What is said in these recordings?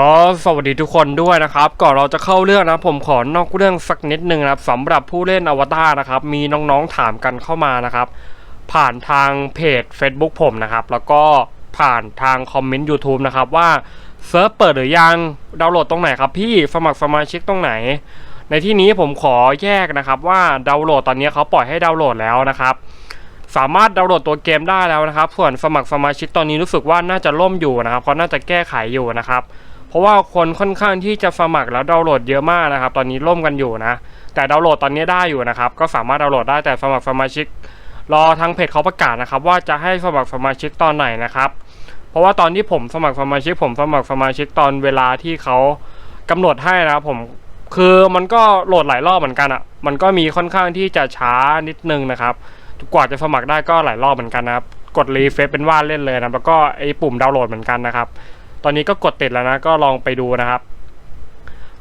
ก็สวัสดีทุกคนด้วยนะครับ ก่อนเราจะเข้าเรื่องนะผมขอนอกเรื่องสักนิดหนึ่งนะครับสำหรับผู้เล่นอวตารนะครับ มีน้องๆถามกันเข้ามานะครับ ผ่านทางเพจ Facebook ผมนะครับ แล้วก็ผ่านทางคอมเมนต์ YouTube นะครับ ว่าเซิร์ฟเปิดหรือยังดาวน์โหลดตรงไหนครับพี่สมัครสมาชิกตรงไหน ในที่นี้ผมขอแยกนะครับ ว่าดาวน์โหลดตอนนี้เขาปล่อยให้ดาวน์โหลดแล้วนะครับสามารถดาวน์โหลดตัวเกมได้แล้วนะครับ ส่วนสมัครสมาชิกตอนนี้รู้สึกว่าน่าจะล่มอยู่นะครับเขาน่าจะแก้ไขอยู่นะครับ ราะว่าคนค่อนข้างที่จะสมัครแล้วดาวน์โหลดเยอะมากนะครับ ตอนนี้ล่มกันอยู่นะ แต่ดาวน์โหลดตอนนี้ได้อยู่นะครับ ก็สามารถดาวน์โหลดได้แต่สมัครสมาชิก รอทางเพจเขาประกาศนะครับ ว่าจะให้สมัครสมาชิกตอนไหนนะครับ เพราะว่าตอนที่ผมสมัครสมาชิก ผมสมัครสมาชิกตอนเวลาที่เขากำหนดให้นะครับผมคือมันก็โหลดหลายรอบเหมือนกันอะ่ะ มันก็มีค่อนข้างที่จะช้านิดนึงนะครับกว่าจะสมัครได้ก็หลายรอบเหมือนกันนะครับ กดรีเฟซเป็นว่าเล่นเลยนะ แล้วก็ไอ้ปุ่มดาวน์โหลดเหมือนกันนะครับ ตอนนี้ก็กดติดแล้วนะก็ลองไปดูนะครับ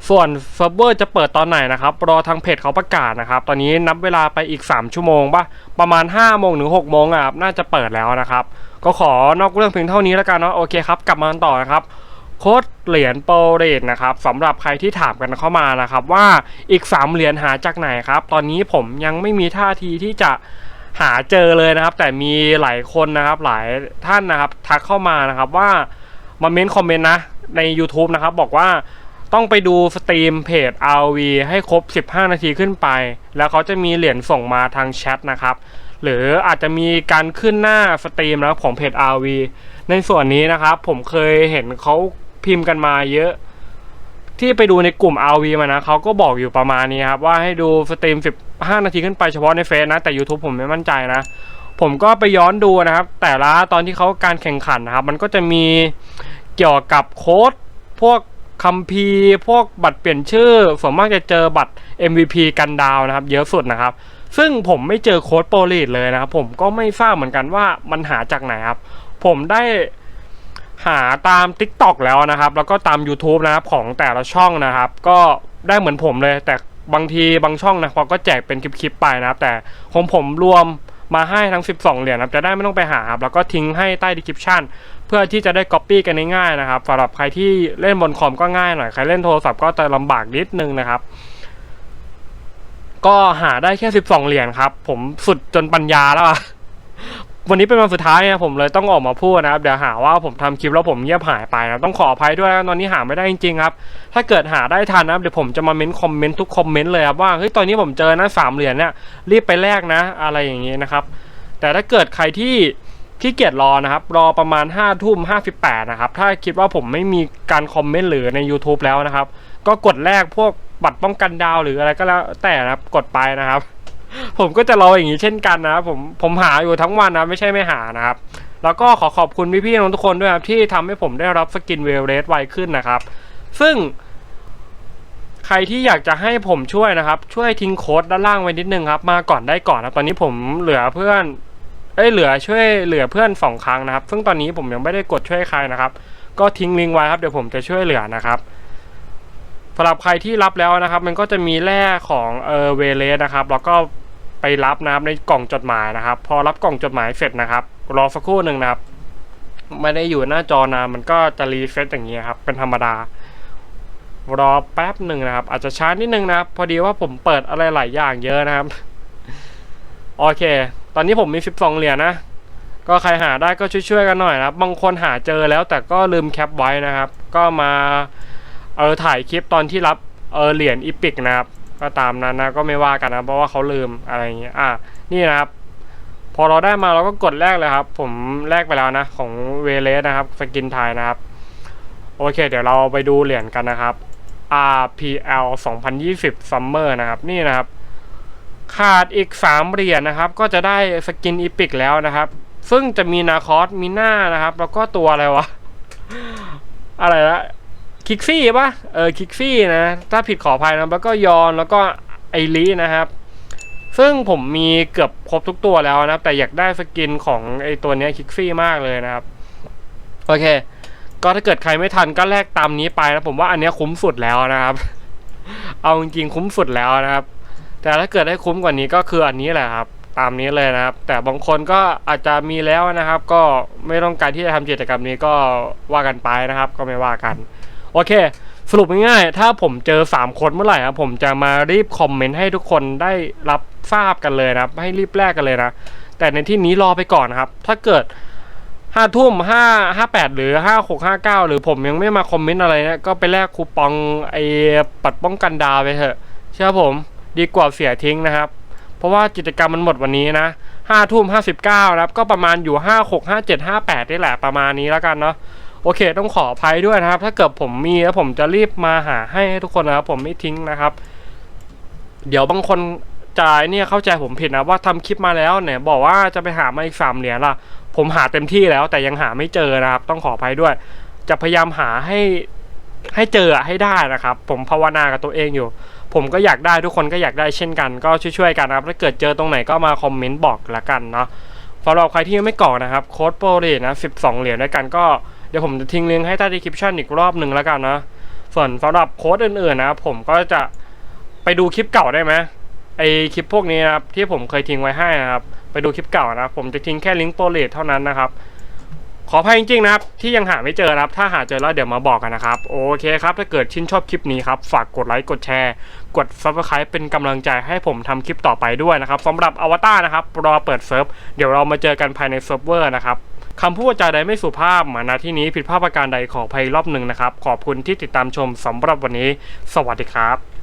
ส่วนเซิร์ฟเวอร์จะเปิดตอนไหนนะครับรอทางเพจเขาประกาศนะครับ ตอนนี้นับเวลาไปอีก 3 ชั่วโมงป่ะประมาณ5โมงถึง6โมงอะน่าจะเปิดแล้วนะครับ ก็ขอนอกเรื่องเพียงเท่านี้แล้วกันเนาะโอเคครับ กลับมาต่อนะครับโค้ดเหรียญโปรเรทนะครับสำหรับใครที่ถามกันเข้ามานะครับว่าอีก 3 เหรียญหาจากไหนครับ ตอนนี้ผมยังไม่มีท่าทีที่จะหาเจอเลยนะครับ แต่มีหลายคนนะครับหลายท่านนะครับ ทักเข้ามานะครับว่า มาเม้นคอมเมนต์นะ ใน YouTube นะครับ บอกว่าต้องไปดูสตรีมเพจ RV ให้ครบ 15 นาทีขึ้นไป แล้วเขาจะมีเหรียญส่งมาทางแชทนะครับ หรืออาจจะมีการขึ้นหน้าสตรีมนะครับของเพจ RV ในส่วนนี้นะครับ ผมเคยเห็นเขาพิมพ์กันมาเยอะ ที่ไปดูในกลุ่ม RV มานะเขาก็บอกอยู่ประมาณนี้ครับ ว่าให้ดูสตรีม 15 นาทีขึ้นไปเฉพาะในเฟซนะ แต่ YouTube ผมไม่มั่นใจนะ ผมก็ไปย้อนดูนะครับ แต่ละตอนที่เขาการแข่งขันนะครับ มันก็จะมีเกี่ยวกับโค้ดพวกคัมภีร์พวกบัตรเปลี่ยนชื่อส่วนมากจะเจอบัตร MVP กันดาวนะครับ เยอะสุดนะครับ ซึ่งผมไม่เจอโค้ดโปรลีดเลยนะครับ ผมก็ไม่ทราบเหมือนกันว่ามันหาจากไหนครับ ผมได้หาตาม TikTok แล้วนะครับ แล้วก็ตาม YouTube นะครับของแต่ละช่องนะครับ ก็ได้เหมือนผมเลย แต่บางทีบางช่องนะเขาก็แจกเป็นคลิปๆไปนะครับ แต่ของผมรวม มาให้ทั้ง 12 เหรียญนะครับจะได้ไม่ต้องไปหาครับแล้วก็ทิ้งให้ใต้ดีคริปชันเพื่อที่จะได้ copy กันง่ายๆนะครับสำหรับใครที่เล่นบนคอมก็ง่ายหน่อยใครเล่นโทรศัพท์ก็จะลำบากนิดนึงนะครับก็หาได้แค่ 12 เหรียญครับ ผมสุดจนปัญญาแล้วอะ วันนี้เป็นวันสุดท้ายนะผมเลยต้องออกมาพูดนะครับเดี๋ยวหาว่าผมทำคลิปแล้วผมเงียบหายไปนะต้องขออภัยด้วยนะตอนนี้หาไม่ได้จริงๆครับ ถ้าเกิดหาได้ทันนะเดี๋ยวผมจะมาเม้นคอมเมนต์ทุกคอมเมนต์เลยครับว่าเฮ้ยตอนนี้ผมเจอนะสามเหรียญเนี่ยรีบไปแลกนะ อะไรอย่างนี้นะครับ แต่ถ้าเกิดใครที่ขี้เกียจรอนะครับ รอประมาณ5้าทุ่มห้าสิบแปดนะครับ ถ้าคิดว่าผมไม่มีการคอมเมนต์หรือใน YouTube แล้วนะครับ ก็กดแลกพวกบัตรป้องกันดาวหรืออะไรก็แล้วแต่นะครับกดไปนะครับ ผมก็จะรออย่างนี้เช่นกันนะผมผมหาอยู่ทั้งวันนะไม่ใช่ไม่หานะครับ แล้วก็ขอขอบคุณพี่ๆน้องทุกคนด้วยครับที่ทำให้ผมได้รับสกินเวลเรสไวขึ้นนะครับ ซึ่ง ใครที่อยากจะให้ผมช่วยนะครับ ช่วยทิ้งโค้ดด้านล่างไว้นิดนึงครับ มาก่อนได้ก่อนนะตอนนี้ผมเหลือเพื่อนเอ้ยเหลือช่วยเหลือเพื่อนสองครั้งนะครับ ซึ่งตอนนี้ผมยังไม่ได้กดช่วยใครนะครับ ก็ทิ้งลิงก์ไว้ครับเดี๋ยวผมจะช่วยเหลือนะครับสำหรับใครที่รับแล้วนะครับ มันก็จะมีแร่ของเออเวเลสนะครับ แล้วก็ ไปรับนะครับในกล่องจดหมายนะครับ พอรับกล่องจดหมายเสร็จนะครับ รอสักครู่หนึ่งนะครับ ไม่ได้อยู่หน้าจอนานมันก็จะรีเฟซอย่างนี้ยครับ เป็นธรรมดารอแป๊บหนึ่งนะครับ อาจจะช้านิดนึงนะครับ พอดีว่าผมเปิดอะไรหลายอย่างเยอะนะครับ โอเค ตอนนี้ผมมี 12 เหรียญนะ ก็ใครหาได้ก็ช่วยๆกันหน่อยนะครับ บางคนหาเจอแล้วแต่ก็ลืมแคปไว้นะครับ ก็มาเออถ่ายคลิปตอนที่รับเออเหรียญอีพิกนะครับ ก็ตามนั้นนะก็ไม่ว่ากันนะเพราะว่าเขาลืมอะไรอย่างเงี้ยอะนี่นะครับ พอเราได้มาเราก็กดแรกเลยครับ ผมแลกไปแล้วนะของเวเลสนะครับสกินไทยนะครับ โอเค เดี๋ยวเราไปดูเหรียญกันนะครับ RPL 2020 Summer นะครับ นี่นะครับ ขาดอีก 3 เหรียญนะครับ ก็จะได้สกินอีพิกแล้วนะครับ ซึ่งจะมีนาคอสมีหน้านะครับ แล้วก็ตัวอะไรวะ อะไรละ คิกซี่ปะเออคิกซี่นะ ถ้าผิดขออภัยนะแล้วก็ยอนแล้วก็ไอรีนะครับ ซึ่งผมมีเกือบครบทุกตัวแล้วนะครับแต่อยากได้สกินของไอตัวนี้คิกซี่มากเลยนะครับ โอเค ก็ถ้าเกิดใครไม่ทันก็แลกตามนี้ไปนะผมว่าอันเนี้ยคุ้มสุดแล้วนะครับ เอาจริงๆคุ้มสุดแล้วนะครับ แต่ถ้าเกิดได้คุ้มกว่านี้ก็คืออันนี้แหละครับตามนี้เลยนะครับ แต่บางคนก็อาจจะมีแล้วนะครับ ก็ไม่ต้องการที่จะทำกิจกรรมนี้ก็ว่ากันไปนะครับ ก็ไม่ว่ากัน โอเค สรุปง่ายๆ ถ้าผมเจอ 3 คนเมื่อไหร่ครับผมจะมารีบคอมเมนต์ให้ทุกคนได้รับทราบกันเลยนะครับ ให้รีบแลกกันเลยนะ แต่ในที่นี้รอไปก่อนนะครับ ถ้าเกิดห้าทุ่มห้าห้าแปดหรือห้าหกห้าเก้าหรือผมยังไม่มาคอมเมนต์อะไรเนี่ยก็ไปแลกคูปองไอ้ปัดป้องกันดาวไปเถอะเชื่อผมดีกว่าเสียทิ้งนะครับ เพราะว่ากิจกรรมมันหมดวันนี้นะห้าทุ่มห้าสิบเก้านะครับ ก็ประมาณอยู่ห้าหกห้าเจ็ดห้าแปดนี่แหละประมาณนี้แล้วกันเนาะ โอเค ต้องขออภัยด้วยนะครับ ถ้าเกิดผมมีแล้วผมจะรีบมาหาให้ทุกคนนะครับ ผมไม่ทิ้งนะครับ เดี๋ยวบางคนจะเนี่ยเข้าใจผมผิดนะว่าทำคลิปมาแล้วเนี่ย บอกว่าจะไปหามาอีกสามเหรียญล่ะ ผมหาเต็มที่แล้ว แต่ยังหาไม่เจอนะครับ ต้องขออภัยด้วย จะพยายามหาให้ให้เจอให้ได้นะครับ ผมภาวนากับตัวเองอยู่ ผมก็อยากได้ทุกคนก็อยากได้เช่นกัน ก็ช่วยๆกันนะครับ ถ้าเกิดเจอตรงไหนก็มาคอมเมนต์บอกละกันเนาะสำหรับใครที่ยังไม่กรอกนะครับ โค้ดโปรเลนะ12 เหรียญด้วยกันก็ ดี๋ยวผมจะทิ้งลิงก์ให้ใต้ดีคริปชั่นอีกรอบหนึ่งแล้วกันนะ ส่วนสำหรับโค้ดอื่นๆนะครับผมก็จะไปดูคลิปเก่าได้ไหมไอคลิปพวกนี้นะครับที่ผมเคยทิ้งไว้ให้นะครับ ไปดูคลิปเก่านะผมจะทิ้งแค่ลิงก์โปรเลทเท่านั้นนะครับ ขออภัยจริงๆนะครับ ที่ยังหาไม่เจอนะครับ ถ้าหาเจอแล้วเดี๋ยวมาบอกกันนะครับ โอเคครับ ถ้าเกิดชื่นชอบคลิปนี้ครับ ฝากกดไลค์กดแชร์ กด subscribe เป็นกำลังใจให้ผมทำคลิปต่อไปด้วยนะครับสำหรับอวตารนะครับรอเปิดเซิร์ฟเดี๋ยวเรามาเจอกันภายในเซิร์ฟเวอร์นะครับ คำพูดจาใดไม่สุภาพมาณที่นี้ผิดพลาดประการใดขออภัยรอบหนึ่งนะครับ ขอบคุณที่ติดตามชมสำหรับวันนี้ สวัสดีครับ